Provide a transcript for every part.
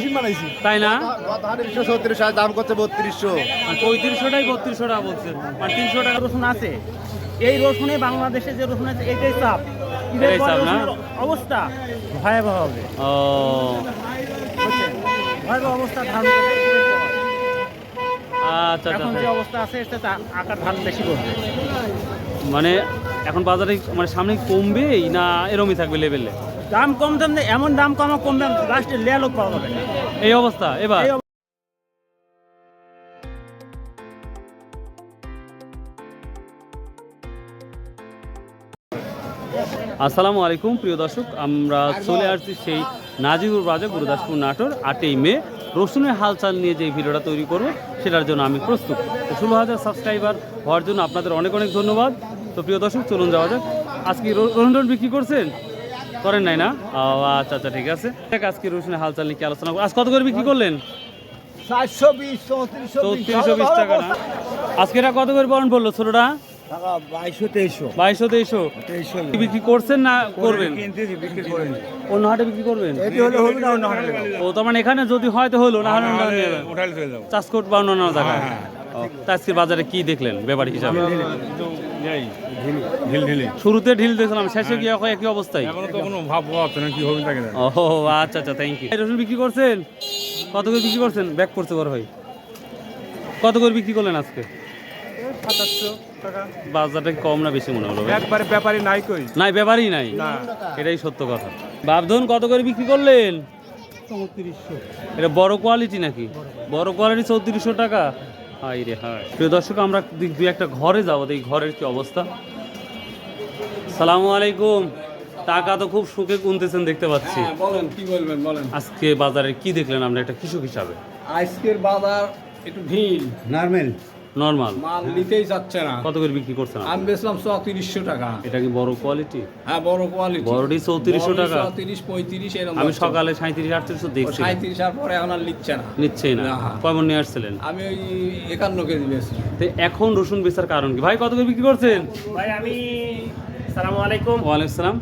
Machine বানাইছি। তাই না? ছত্রিশ দাম করছে বত্রিশশো। আর পঁয়ত্রিশশোটাই বত্রিশশো টাকা বলছে মানে তিনশো টাকা রসুন আছে। এই রসুনে বাংলাদেশে যে রসুন আছে এটাই চাপ। অবস্থা? ভয়াবহ হবে। ও। ভয়াবহ অবস্থা ধারণ পর। আচ্ছা এখন যে আচ্ছা অবস্থা আছে এটা আকার ধান বেশি করবে মানে এখন বাজারে মানে সামনে কমবেই না এরমই থাকবে লেভেলে দাম কম দাম এমন দাম কমা কমবে লাস্টে লেয়া লোক পাওয়া যাবে। এই অবস্থা এবার? আসসালামু আলাইকুম প্রিয় দর্শক আমরা চলে আসছি সেই নাজিবুর বাজার গুরুদাসপুর নাটোর আটই মে। রসুনের হালচাল নিয়ে যে ভিডিওটা তৈরি করব সেটার জন্য আমি প্রস্তুত। ষোলো হাজার সাবস্ক্রাইবার হওয়ার জন্য আপনাদের অনেক অনেক ধন্যবাদ। তো প্রিয় দর্শক চলুন যাওয়া যাক। আজকে রসুন বিক্রি করছেন করেন নাই না? ও আচ্ছা আচ্ছা ঠিক আছে। আজকে রসুনের হালচাল নিয়ে কি আলোচনা করব আজ কত করে বিক্রি করলেন? চারশো বিশ চৌত্রিশশো চৌত্রিশশো বিশ টাকা না? আজকে এটা কত করে বরণ ছোটোটা? বাইশশো তেইশশো। বিক্রি করছেন না করবেন? অন্য হাটে বিক্রি করবেন? না ও তার মানে এখানে যদি হয় তো হলো না হলে। উঠাইলে চলে বা অন্য অন্য জায়গায় তা আজকে বাজারে কি দেখলেন? ব্যাপারী হিসাবে। শুরুতে ঢিল দেখলাম শেষে গিয়ে হয় একই অবস্থায়। এখনও তো কোনো ভাব পাওয়া না কি হবে তাকে ও আচ্ছা আচ্ছা থ্যাংক ইউ রসুন বিক্রি করছেন? কত করে বিক্রি করছেন? ব্যাক করতে বড় ভাই। কত করে বিক্রি করলেন আজকে? বাজারটা কম না বেশি মনে হলো? একবারে ব্যাপারী নাই কই? নাই ব্যাপারই নাই? এটাই সত্য কথা। বাপধন কত করে বিক্রি করলেন? চৌত্রিশশো। এটা বড় কোয়ালিটি নাকি? বড় কোয়ালিটি চৌত্রিশশো টাকা। হাই রে হাই প্রিয় দর্শক আমরা দু- দুই একটা ঘরে যাব এই ঘরের কি অবস্থা। সালামু আলাইকুম। টাকা তো খুব সুখে গুনতেছেন দেখতে পাচ্ছি। হ্যাঁ বলেন কি বলবেন বলেন। আজকে বাজারে কি দেখলেন আমরা একটা কৃষক হিসাবে? আজকের বাজার একটু ঢিল নর্মাল। নর্মাল মাল নিতেই যাচ্ছে না। কত করে বিক্রি করছেন? আমি বেচলাম চৌত্রিশশো টাকা। এটা কি বড় কোয়ালিটি হ্যাঁ বড় কোয়ালিটি বড়টি 3400 টাকা? চৌত্রিশ পঁয়ত্রিশ এরকম আমি সকালে সাঁত্রিশ আটত্রিশশো দেখছি সাঁত্রিশ আর পরে এখন আর নিচ্ছে না। নিচ্ছেই না। কয়মন নিয়ে আসছিলেন? আমি ওই একান্ন কেজি বেশি তো এখন রসুন বেচার কারণ কি? ভাই কত করে বিক্রি করছেন? ভাই আমি সালামু আলাইকুম। ওয়ালাইকুম সালাম।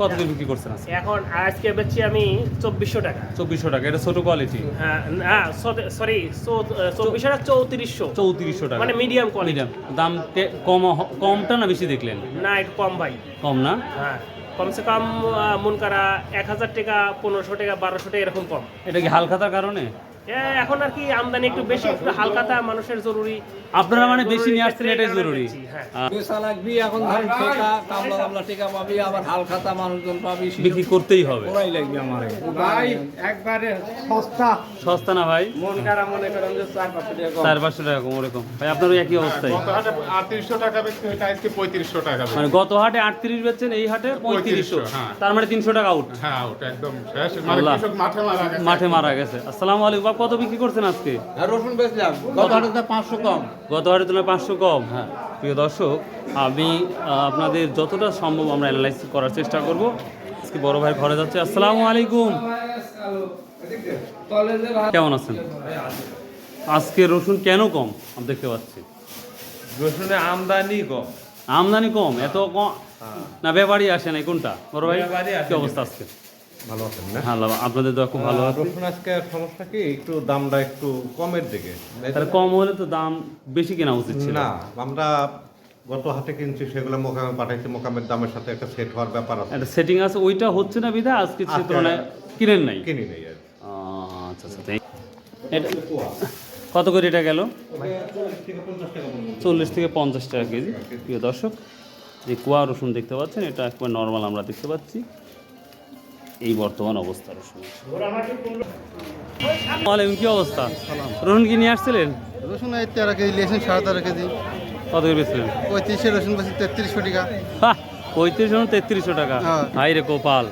কত করে বিক্রি করছেন এখন আজকে বেচছি আমি চব্বিশশো টাকা। চব্বিশশো টাকা এটা ছোট কোয়ালিটি হ্যাঁ সরি চব্বিশশো টাকা চৌত্রিশশো। চৌত্রিশশো টাকা। মানে মিডিয়াম কোয়ালিটি দাম কম কমটা না বেশি দেখলেন? না একটু কম ভাই। কম না? হ্যাঁ কমসে কম মন করা এক হাজার টাকা পনেরোশো টাকা বারোশো টাকা এরকম কম। এটা কি হালখাতার কারণে? এখন আর কি আমদানি একটু বেশি একটু হালকাতা মানুষের জরুরি। আপনারা মানে বেশি নিয়ে আসছেন এটাই জরুরি। হ্যাঁ। লাগবি এখন ধরেন ঠেকা কামলা কামলা টেকা পাবি আবার হাল খাতা মানুষজন পাবি বিক্রি করতেই হবে। ওরাই লাগবে আমার। ভাই একবারে সস্তা। সস্তা না ভাই? মন খারাপ মনে করেন যে চার পাঁচশো টাকা কম। চার পাঁচশো টাকা কম ওরকম। ভাই আপনারও একই অবস্থায় আটত্রিশশো টাকা বেচতে হইতে আজকে পঁয়ত্রিশশো টাকা মানে গত হাটে আটত্রিশ বেচছেন এই হাটে পঁয়ত্রিশশো 3500, হ্যাঁ। তার মানে তিনশো টাকা আউট হ্যাঁ ওটা একদম শেষ। মানে কৃষক মাঠে মারা গেছে। মাঠে মারা গেছে। আসসালামু আলাইকুম কত বিক্রি করছেন আজকে? রসুন বেচলাম। গত হাটে পাঁচশো কম। গত হাটের তুলনায় পাঁচশো কম? হ্যাঁ। প্রিয় দর্শক আমি আপনাদের যতটা সম্ভব আমরা অ্যানালাইসিস করার চেষ্টা করব। আজকে বড় ভাই ঘরে যাচ্ছে। আসসালামু আলাইকুম। কেমন আছেন? আজকে রসুন কেন কম? আমি দেখতে পাচ্ছি। রসুনে আমদানি কম। আমদানি কম? এত কম? না ব্যাপারই আসে নাই। কোনটা? বড় ভাই কি অবস্থা আজকে? ভালো আছেন না? হ্যাঁ আপনাদের তো খুব ভালো আছে। রসুন আজকে সমস্যা কি? একটু দামটা একটু কমের দিকে। তাহলে কম হলে তো দাম বেশি কেনা উচিত ছিল। না আমরা গত হাতে কিনছি সেগুলো মোকামে পাঠাইছি মোকামের দামের সাথে একটা সেট হওয়ার ব্যাপার আছে। একটা সেটিং আছে ওইটা হচ্ছে না বিধা আজকে সে তুলনায় কিনেন নাই। কিনি নেই আচ্ছা আচ্ছা। এটা কত করে এটা গেল? চল্লিশ থেকে পঞ্চাশ টাকা কেজি। প্রিয় দর্শক যে কুয়া রসুন দেখতে পাচ্ছেন এটা একবার নর্মাল আমরা দেখতে পাচ্ছি। এই বর্তমান অবস্থা রসুন ওয়ালাইকুম কি অবস্থা? রসুন কি নিয়ে আসছিলেন? রসুন এই তেরো কেজি লিয়েছেন সাড়ে তেরো কেজি। কত করে বেচলেন? পঁয়ত্রিশে রসুন বেশি তেত্রিশশো টাকা। পঁয়ত্রিশশো তেত্রিশশো টাকা। হ্যাঁ। হাই রে কোপাল।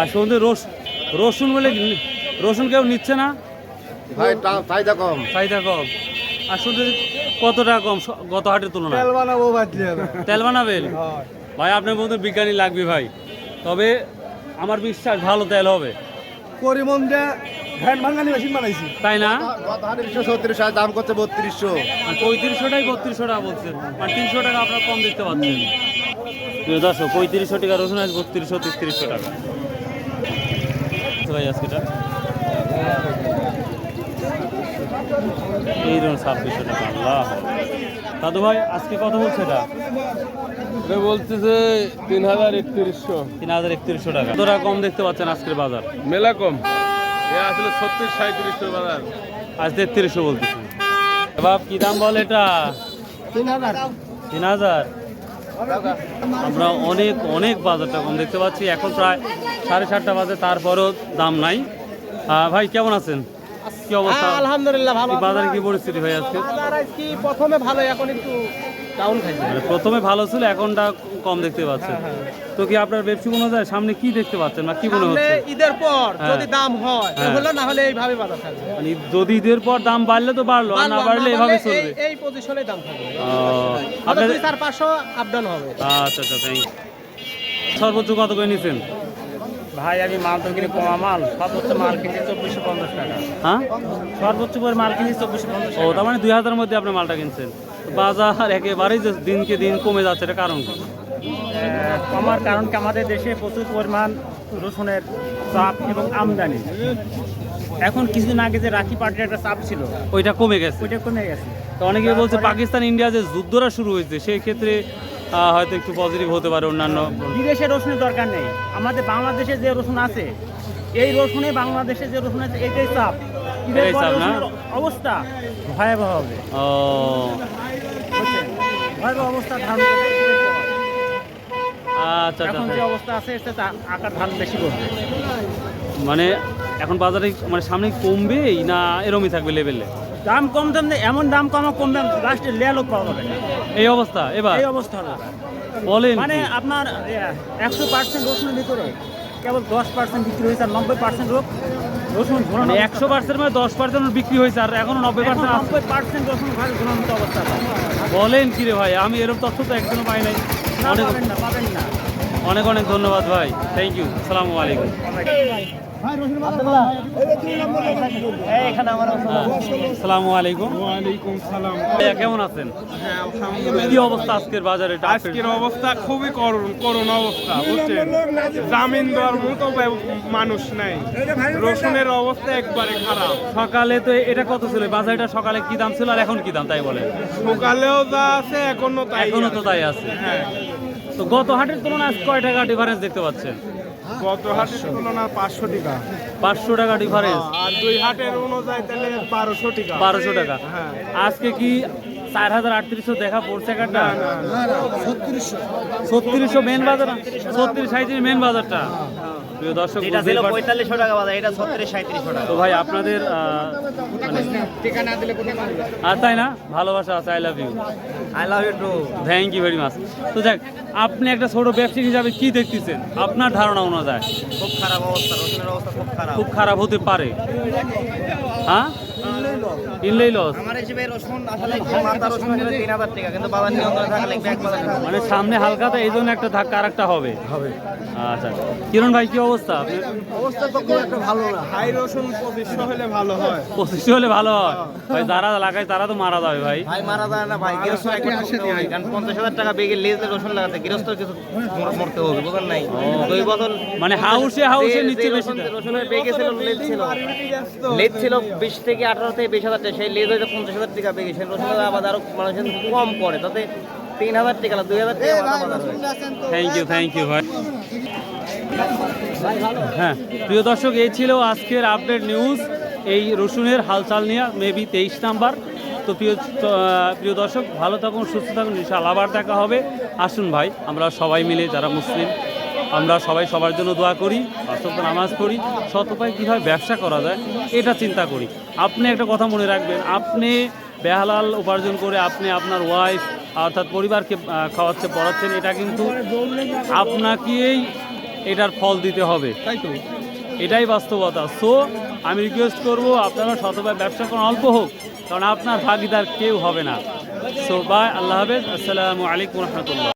আর সন্ধে রস রসুন বলে রসুন কেউ নিচ্ছে না? ভাই ফায়দা কম। চাহিদা কম। আর শুধু কত টাকা কম গত হাটের তুলনায়? তেল বানাবো তেল বানাবেন? ভাই আপনার মতো বিজ্ঞানী লাগবে ভাই। তবে আমার বিশ্বাস ভালো তেল হবে। করিমন্ডে ভ্যান ভাঙানি মেশিন বানাইছি। তাই না? তিরিশশো ছত্রিশ দাম করছে বত্রিশশো। আর পঁয়ত্রিশশোটাই বত্রিশশো টাকা বলছেন। আর তিনশো টাকা আপনার কম দেখতে পাচ্ছেন দর্শক পঁয়ত্রিশশো টাকা রসুন আজ বত্রিশশো তেত্রিশশো টাকা। ভাই আজকেটা এই ধরুন ছাব্বিশশো টাকা আল্লাহ। দাদু ভাই আজকে কত বলছে এটা? বলতেছে তিন হাজার একত্রিশশো। তিন হাজার একত্রিশশো টাকা। কতটা কম দেখতে পাচ্ছেন আজকের বাজার? মেলা কম। এ আসলে ছত্রিশ সাঁত্রিশশো বাজার। আজ তেত্রিশশো বলতেছি। বাপ কি দাম বল এটা? তিন হাজার। আমরা অনেক অনেক বাজারটা কম দেখতে পাচ্ছি। এখন প্রায় সাড়ে সাতটা বাজে তারপরও দাম নাই। ভাই কেমন আছেন? কি অবস্থা? হ্যাঁ, আলহামদুলিল্লাহ ভালো বাজারে কি পরিস্থিতি ভাই আজকে? বাজার কি প্রথমে ভালো এখন একটু ডাউন খাইছে। মানে প্রথমে ভালো ছিল এখনটা কম দেখতে পাচ্ছেন। তো কি আপনার ব্যবসা মনে যায় সামনে কি দেখতে পাচ্ছেন বা কি মনে হচ্ছে? ঈদের পর হ্যাঁ। যদি দাম হয় হ্যাঁ। হলো না হলে এইভাবে বাজার থাকবে। মানে যদি ঈদের পর দাম বাড়লে তো বাড়লো আর না বাড়লে এভাবে চলবে। এই- পজিশনে দাম থাকবে। আপনার আপনাদের দুই চার পাঁচশো আপ ডাউন হবে। আচ্ছা আচ্ছা থ্যাংক সর্বোচ্চ কত করে নিয়েছেন ভাই আমি মাল তো কিনে কমা মাল। সর্বোচ্চ মাল কিনছি চব্বিশশো পঞ্চাশ টাকা। হ্যাঁ? সর্বোচ্চ করে মাল কিনছি চব্বিশশো পঞ্চাশ ও তার মানে দুই হাজারের মধ্যে আপনি মালটা কিনছেন। বাজার একেবারেই যে দিনকে দিন কমে যাচ্ছে এটা কারণ কি? কমার কারণ কি? আমাদের দেশে প্রচুর পরিমাণ রসুনের চাপ এবং আমদানি। এখন কিছুদিন আগে যে রাখি পার্টির একটা চাপ ছিল ওইটা কমে গেছে। ওইটা কমে গেছে। তো অনেকে বলছে পাকিস্তান ইন্ডিয়া যে যুদ্ধটা শুরু হয়েছে সেই ক্ষেত্রে হয়তো একটু পজিটিভ হতে পারে অন্যান্য। বিদেশে রসুনের দরকার নেই। আমাদের বাংলাদেশে যে রসুন আছে এই রসুনে বাংলাদেশে যে রসুন আছে এটাই চাপ। এটাই চাপ না? অবস্থা ভয়াবহ হবে। ও। ভয়াবহ অবস্থা ধারণ পর। আচ্ছা এখন যে আচ্ছা। অবস্থা আছে চেয়ে আকার ধারণ বেশি করবে। মানে এখন বাজারে মানে সামনে কমবে না এরমই থাকবে লেভেলে দাম কম দাম এমন দাম কমা কমবে লাস্টে লেয়ালো পাওয়া যাবে না এই অবস্থা এবার? এই অবস্থা বলেন মানে আপনার একশো পার্সেন্ট রসুনের ভিতরে কেবল দশ পার্সেন্ট বিক্রি হয়েছে আর নব্বই পার্সেন্ট রসুন ঘোরানো মানে একশো পার্সেন্ট মানে দশ পার্সেন্ট বিক্রি হয়েছে আর এখনও নব্বই পার্সেন্ট নব্বই পার্সেন্ট রসুন ঘরে ঘোরানো অবস্থা। বলেন কি রে ভাই আমি এরকম তথ্য তো একজনও পাই নাই। পাবেন না পাবেন না। অনেক অনেক ধন্যবাদ ভাই। থ্যাংক ইউ আসসালামু আলাইকুম। আলাইকুম। ওয়ালাইকুম সালাম। ভাইয়া কেমন আছেন? কি অবস্থা আজকের বাজারে? আজকের অবস্থা খুবই করুণ করুণ অবস্থা বুঝছেন? জামিন দেওয়ার মতো মানুষ নাই। রসুনের অবস্থা একবারে খারাপ। সকালে তো এটা কত ছিল? বাজারটা সকালে কি দাম ছিল আর এখন কি দাম তাই বলে সকালেও যা আছে এখনও তাই এখনও তো তাই আছে। হ্যাঁ। তো গত হাটের তুলনায় আজ কয় টাকা ডিফারেন্স দেখতে পাচ্ছেন? গত হাটের তুলনা পাঁচশো টাকা। পাঁচশো টাকা ডিফারেন্স আর দুই হাটের অনুযায়ী তাহলে বারোশো টাকা। বারোশো টাকা। হ্যাঁ। আজকে কি চার হাজার আটত্রিশশো দেখা পড়ছে একটা ছত্রিশশো। মেন বাজার? ছত্রিশ সাঁত্রিশ মেন বাজারটা? প্রিয় দর্শক পঁয়তাল্লিশশো টাকা বাজার এটা ছত্রিশ সাঁত্রিশশো টাকা। তো ভাই আপনাদের মানে আর তাই না? ভালোবাসা আছে I love you I love you too thank you very much তো দেখ আপনি একটা ছোট ব্যবসায়ী হিসাবে কি দেখতেছেন? আপনার ধারণা অনুযায়ী। খুব খারাপ অবস্থা রসুনের অবস্থা খুব খারাপ। খুব খারাপ হতে পারে। হ্যাঁ? কিনলেই লস আমার হিসেবে রসুন আসলে মাথা রসুন হিসেবে তিন হাজার টাকা কিন্তু বাজার নিয়ন্ত্রণে থাকলে এক বাজার মানে সামনে হালকাতে এই জন্য একটা ধাক্কা আর একটা হবে। আচ্ছা কিরণ ভাই কি অবস্থা? অবস্থা তো খুব একটা ভালো না। হাই রসুন পঁচিশশো হলে ভালো হয়। পঁচিশটি হলে ভালো হয়? ভাই যারা লাগায় তারা তো মারা যাবে ভাই। ভাই মারা যায় না ভাই গৃহস্থ কারণ পঞ্চাশ হাজার টাকা বেগে লেজে রসুন লাগাতে গৃহস্থ কিছু মরতে হবে বুঝলেন নাই? দুই বছর মানে হাউসে হাউসে যে বেশি রসুনের বেগে ছিল লেজ ছিল। লেজ ছিল বিশ থেকে আঠারো থেকে বিশ হাজার টাকা সেই লেজ পঞ্চাশ হাজার টাকা বেগে সেই রসুনের আবার আরও মানুষের কম করে তাতে তিন হাজার টাকা দুই হাজার টাকা থ্যাংক ইউ থ্যাংক ইউ ভাই। হ্যাঁ প্রিয় দর্শক, এই ছিল আজকের আপডেট নিউজ এই রসুনের হালচাল নিয়ে মেবি তেইশ নাম্বার। তো প্রিয় প্রিয় দর্শক, ভালো থাকুন, সুস্থ থাকুন আবার দেখা হবে। আসুন ভাই, আমরা সবাই মিলে যারা মুসলিম আমরা সবাই সবার জন্য দোয়া করি অসত্য নামাজ পড়ি সৎ উপায় কীভাবে ব্যবসা করা যায় এটা চিন্তা করি। আপনি একটা কথা মনে রাখবেন আপনি বেহালাল উপার্জন করে আপনি আপনার ওয়াইফ অর্থাৎ পরিবারকে খাওয়াচ্ছে পড়াচ্ছেন এটা কিন্তু আপনাকেই এটার ফল দিতে হবে। তাই তো। এটাই বাস্তবতা। সো আমি রিকোয়েস্ট করব আপনারা শতভাবে ব্যবসা করেন অল্প হোক কারণ আপনার ভাগিদার কেউ হবে না। সো বাই আল্লাহ হাফেজ আসসালামু আলাইকুম রহমতুল্লাহ।